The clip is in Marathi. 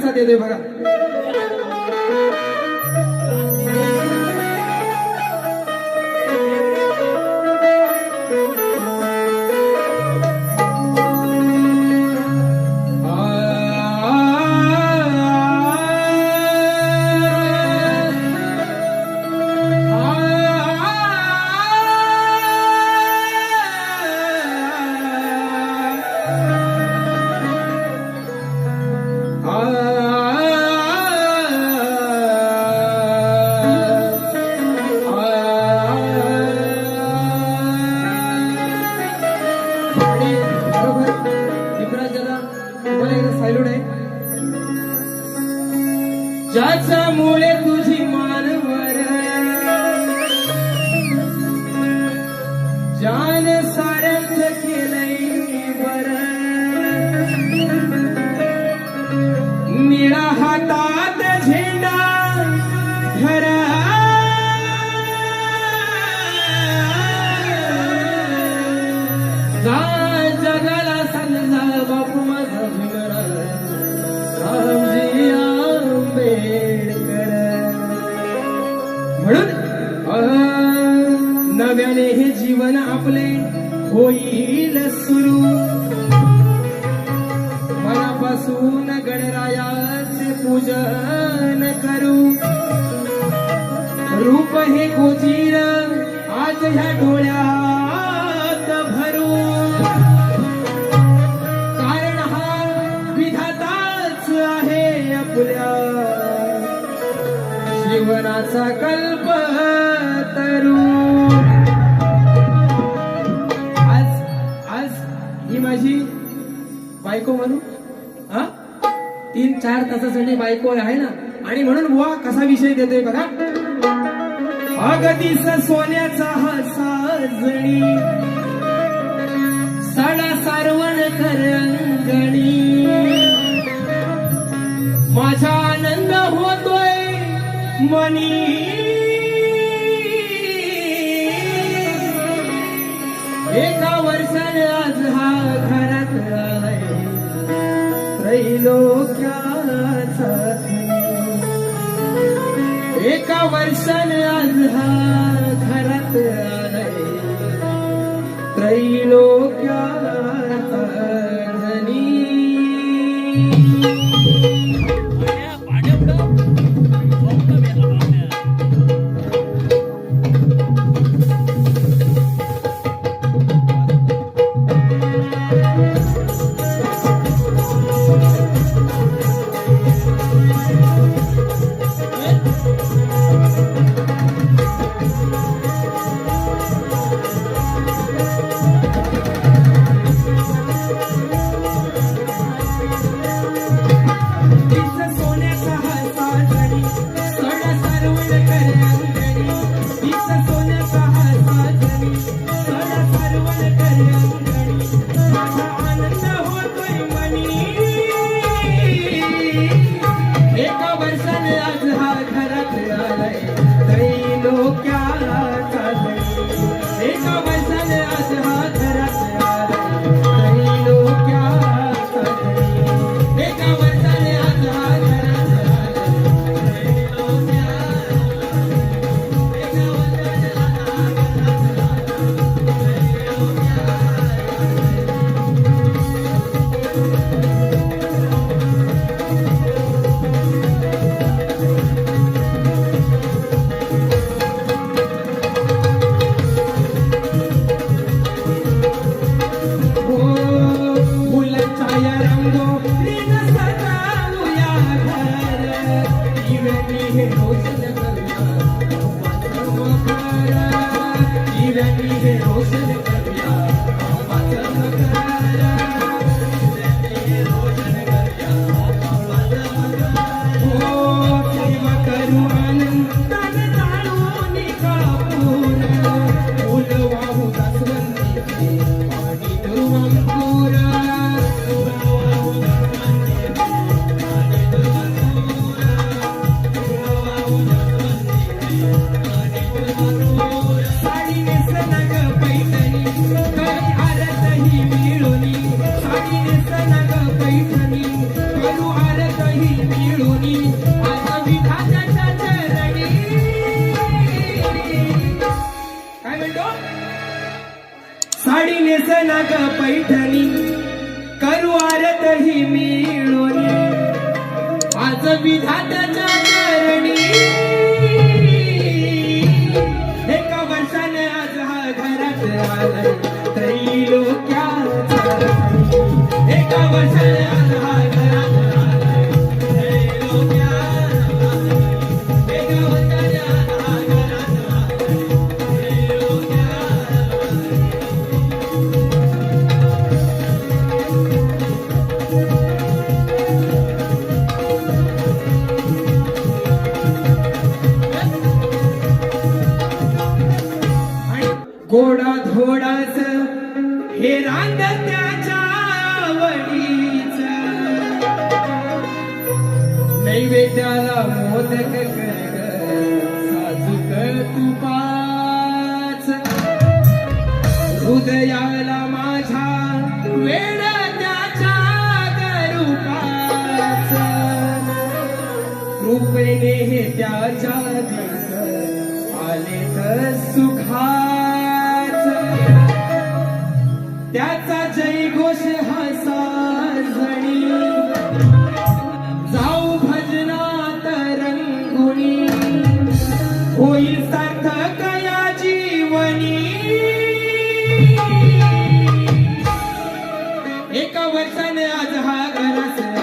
कसा देतोय बघा आणि ज्याच्यामुळे तुझी मानवर जान साऱ्यांच केलंय बर निळा हातात झेंड मन आपले होईल सुरू. मनापासून गणरायाचे पूजन करू. रूप हे गोजीर आज ह्या डोळ्यात भरू. कारण हा विधाताच आहे आपल्या. जीवनाचा कल्प तरू. माझी बायको म्हणू? हा? तीन चार तासासाठी बायको आहे ना? आणि म्हणून बुवा कसा विषय देतोय बघा. अगदीस सोन्याचा हा साजणी. साडा सारवण कर माझा आनंद होतोय मनी. एका वर्षाने आज हा घरात त्रैलोक्याचा एका वर्षाने आज हा घरात आहे. त्रैलोक्याचा धनी. you. ग पैठणी करू आरतही मिळूनी आज विधात्याच्या चरणी एका वर्षाने आज हा घरात आला त्रैलोक्याचा राणी. एका वर्षाने बेट्याला मोदक कर साजूक तुपाच हृदयाला माझ्या वेळ त्याच्या गरुपाच कृपेने हे त्याच्या दिस आले तर वर्षाने आज हा घरास